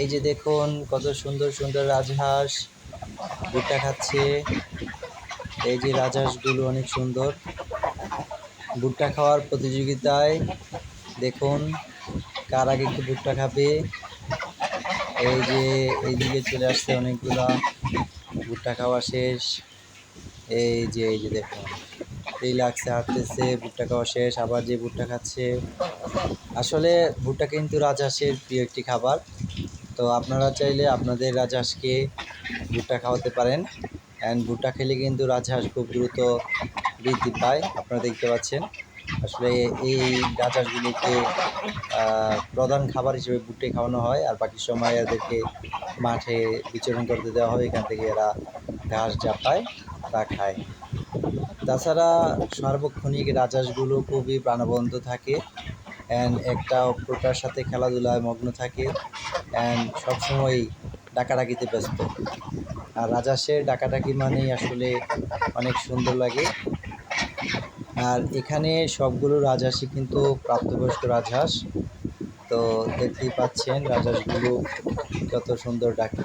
এই যে দেখুন, কত সুন্দর সুন্দর রাজহাঁস ভুট্টা খাচ্ছে। এই যে রাজহাঁসগুলো অনেক সুন্দর। ভুট্টা খাওয়ার প্রতিযোগিতায় দেখুন, কার আগে একটু ভুট্টা খাবে। এই যে এইদিকে চলে আসছে অনেকগুলা ভুট্টা খাওয়া শেষ। এই যে এই যে দেখুন এই লাগছে হাঁটতেছে, ভুট্টা খাওয়া শেষ, আবার যে ভুট্টা খাচ্ছে। আসলে ভুট্টা কিন্তু রাজহাঁসের প্রিয় একটি খাবার। তো আপনারা চাইলে আপনাদের রাজহাঁসকে ভুট্টা খাওয়াতে পারেন। অ্যান্ড ভুট্টা খেলে কিন্তু রাজহাঁস খুব দ্রুত বৃদ্ধি পায়, আপনারা দেখতে পাচ্ছেন। আসলে এই রাজহাঁসগুলিকে প্রধান খাবার হিসেবে ভুট্টে খাওয়ানো হয়, আর বাকি সময় এদেরকে মাঠে বিচরণ করতে দেওয়া হয়, এখান থেকে এরা ঘাস যা পায় তা খায়। তাছাড়া সার্বক্ষণিক রাজহাঁসগুলো খুবই প্রাণবন্ত থাকে। অ্যান্ড একটা অপরটার সাথে খেলাধুলায় মগ্ন থাকে। অ্যান্ড সবসময় ডাকাডাকিতে ব্যস্ত। আর রাজা রাজহাঁসের ডাকাডাকি মানেই আসলে অনেক সুন্দর লাগে। আর এখানে সবগুলো রাজহাঁসই কিন্তু প্রাপ্তবয়স্ক রাজহাঁস। তো দেখতেই পাচ্ছেন রাজহাঁসগুলো কত সুন্দর ডাকে।